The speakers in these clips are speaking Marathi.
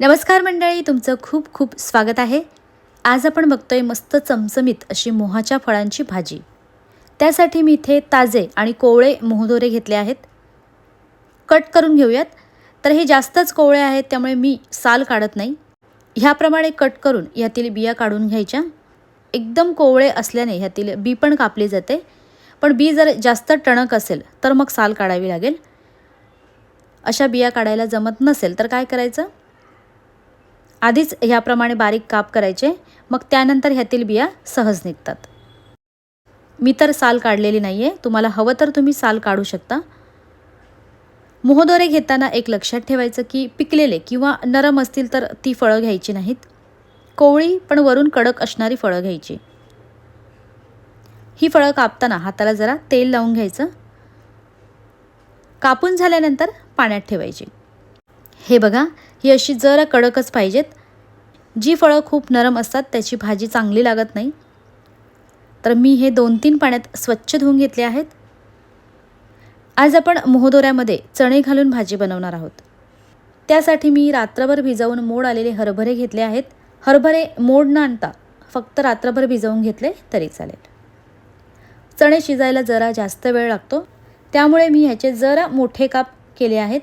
नमस्कार मंडळी तुमचं खूप खूप स्वागत आहे. आज आपण बघतोय मस्त चमचमीत अशी मोहाच्या फळांची भाजी. त्यासाठी मी इथे ताजे आणि कोवळे मोहदोरे घेतले आहेत. कट करून घेऊयात. तर हे जास्तच कोवळे आहेत त्यामुळे मी साल काढत नाही. ह्याप्रमाणे कट करून ह्यातील बिया काढून घ्यायच्या. एकदम कोवळे असल्याने ह्यातील बी पण कापली जाते. पण बी जर जास्त टणक असेल तर मग साल काढावी लागेल. अशा बिया काढायला जमत नसेल तर काय करायचं? आधीच ह्याप्रमाणे बारीक काप करायचे मग त्यानंतर ह्यातील बिया सहज निघतात. मी तर साल काढलेली नाही आहे तुम्हाला हवं तर तुम्ही साल काढू शकता. मोहदोरे घेताना एक लक्षात ठेवायचं की पिकलेले किंवा नरम असतील तर ती फळं घ्यायची नाहीत. कोवळी पण वरून कडक असणारी फळं घ्यायची. ही फळं कापताना हाताला जरा तेल लावून घ्यायचं. कापून झाल्यानंतर पाण्यात ठेवायची. हे बघा ही अशी जरा कडकच पाहिजेत. जी फळं खूप नरम असतात त्याची भाजी चांगली लागत नाही. तर मी हे दोन तीन पाण्यात स्वच्छ धुवून घेतले आहेत. आज आपण मोहदोऱ्यामध्ये चणे घालून भाजी बनवणार आहोत. त्यासाठी मी रात्रभर भिजवून मोड आलेले हरभरे घेतले आहेत. हरभरे मोड न आणता फक्त रात्रभर भिजवून घेतले तरी चालेल. चणे शिजायला जरा जास्त वेळ लागतो. त्यामुळे मी ह्याचे जरा मोठे काप केले आहेत.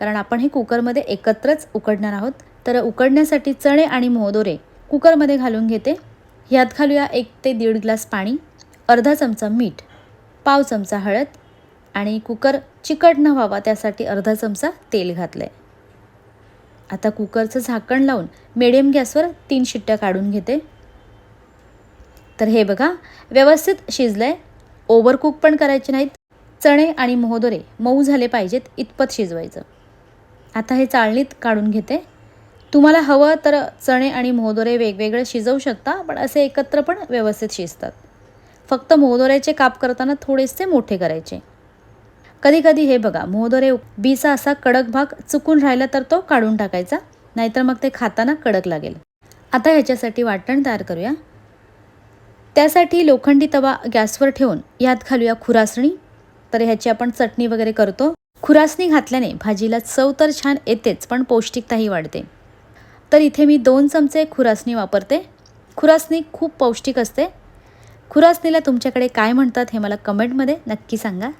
कारण आपण हे कुकरमध्ये एकत्रच उकडणार आहोत. तर उकडण्यासाठी चणे आणि मोहदोरे कुकरमध्ये घालून घेते. ह्यात घालूया एक ते दीड ग्लास पाणी अर्धा चमचा मीठ पाव चमचा हळद आणि कुकर चिकट न व्हावा त्यासाठी अर्धा चमचा तेल घातलं आहे आता कुकरचं झाकण लावून मिडियम गॅसवर तीन शिट्ट्या काढून घेते. तर हे बघा व्यवस्थित शिजलं आहे ओव्हरकुक पण करायचे नाहीत. चणे आणि मोहदोरे मऊ झाले पाहिजेत इतपत शिजवायचं. आता हे चाळणीत काढून घेते. तुम्हाला हवं तर चणे आणि मोहदोरे वेगवेगळे शिजवू शकता पण असे एकत्र पण व्यवस्थित शिजतात. फक्त मोहदोऱ्याचे काप करताना थोडेसे मोठे करायचे. कधीकधी हे बघा मोहदोरे बीचा असा कडक भाग चुकून राहिला तर तो काढून टाकायचा नाहीतर मग ते खाताना कडक लागेल. आता ह्याच्यासाठी वाटण तयार करूया. त्यासाठी लोखंडी तवा गॅसवर ठेवून यात घालूया खुरासणी. तर ह्याची आपण चटणी वगैरे करतो. खुरासणी घातल्याने भाजीला चव तर छान येतेच पण पौष्टिकताही वाढते. तर इथे मी दोन चमचे खुरासणी वापरते. खुरासणी खूप पौष्टिक असते. खुरासणीला तुमच्याकडे काय म्हणतात हे मला कमेंटमध्ये नक्की सांगा.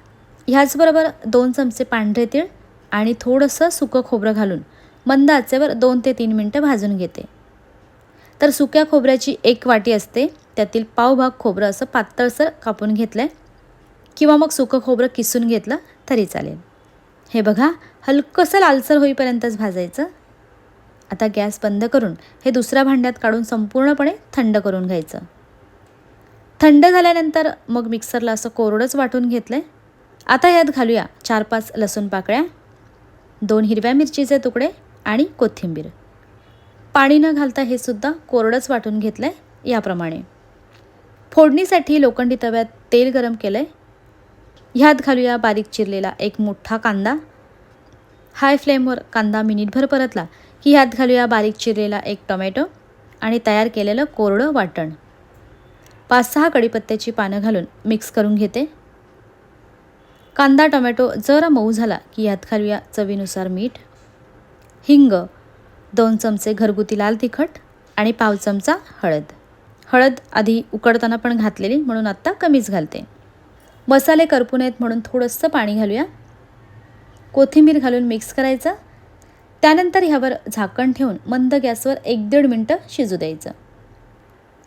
ह्याचबरोबर दोन चमचे पांढरे तीळ आणि थोडंसं सुकं खोबरं घालून मंद आचेवर दोन ते तीन मिनटं भाजून घेते. तर सुक्या खोबऱ्याची एक वाटी असते. त्यातील पावभाग खोबरं असं पातळसर कापून घेतलं आहे किंवा मग सुकं खोबरं किसून घेतलं तरी चालेल. हे बघा हलकंसं लालसर होईपर्यंतच भाजायचं. आता गॅस बंद करून हे दुसऱ्या भांड्यात काढून संपूर्णपणे थंड करून घ्यायचं. थंड झाल्यानंतर मग मिक्सरला असं कोरडंच वाटून घेतलं आहे आता यात घालूया चार पाच लसूण पाकळ्या दोन हिरव्या मिरचीचे तुकडे आणि कोथिंबीर. पाणी न घालता हे सुद्धा कोरडंच वाटून घेतलं आहे याप्रमाणे. फोडणीसाठी लोखंडी तव्यात तेल गरम केलं आहे ह्यात घालूया बारीक चिरलेला एक मोठा कांदा. हाय फ्लेमवर कांदा मिनिटभर परतला की ह्यात घालूया बारीक चिरलेला एक टोमॅटो आणि तयार केलेलं कोरडं वाटण. पाच सहा कढीपत्त्याची पानं घालून मिक्स करून घेते. कांदा टोमॅटो जरा मऊ झाला की ह्यात घालूया चवीनुसार मीठ हिंग दोन चमचे घरगुती लाल तिखट आणि पाव चमचा हळद. हळद आधी उकडताना पण घातलेली म्हणून आत्ता कमीच घालते. मसाले करपू नयेत म्हणून थोडंसं पाणी घालूया. कोथिंबीर घालून मिक्स करायचं. त्यानंतर ह्यावर झाकण ठेवून मंद गॅसवर एक दीड मिनटं शिजू द्यायचं.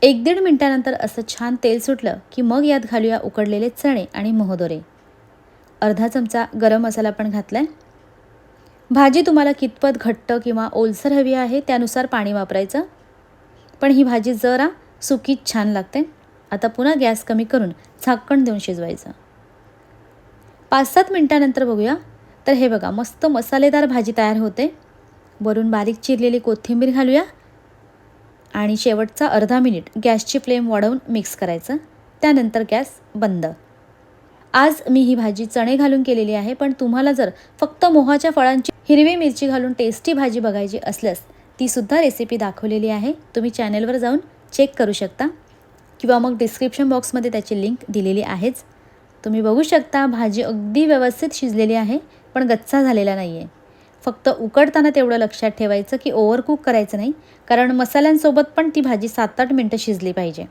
एक दीड मिनटानंतर असं छान तेल सुटलं की मग यात घालूया उकडलेले चणे आणि मोहदोरे. अर्धा चमचा गरम मसाला पण घातला आहे भाजी तुम्हाला कितपत घट्ट किंवा ओलसर हवी आहे त्यानुसार पाणी वापरायचं. पण ही भाजी जरा सुकीच छान लागते. आता पुन्हा गॅस कमी करून झाकण देऊन शिजवायचं. पाच सात मिनटानंतर बघूया. तर हे बघा मस्त मसालेदार भाजी तयार होते. वरून बारीक चिरलेली कोथिंबीर घालूया. आणि शेवटचा अर्धा मिनिट गॅसची फ्लेम वाढवून मिक्स करायचं. त्यानंतर गॅस बंद. आज मी ही भाजी चणे घालून केलेली आहे पण तुम्हाला जर फक्त मोहाच्या फळांची हिरवी मिरची घालून टेस्टी भाजी बघायची असल्यास तीसुद्धा रेसिपी दाखवलेली आहे. तुम्ही चॅनेलवर जाऊन चेक करू शकता. किंवा मग डिस्क्रिप्शन बॉक्समध्ये त्याची लिंक दिलेली आहेच. तुम्ही बघू शकता भाजी अगदी व्यवस्थित शिजलेली आहे पण गच्चा झालेला नाही आहे फक्त उकडताना तेवढं लक्षात ठेवायचं की ओव्हरकुक करायचं नाही कारण मसाल्यांसोबत पण ती भाजी सात आठ मिनटं शिजली पाहिजे.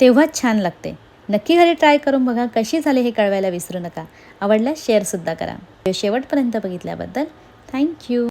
तेव्हाच छान लागते. नक्की घरी ट्राय करून बघा कशी झाली हे कळवायला विसरू नका. आवडल्यास शेअरसुद्धा करा. शेवटपर्यंत बघितल्याबद्दल थँक्यू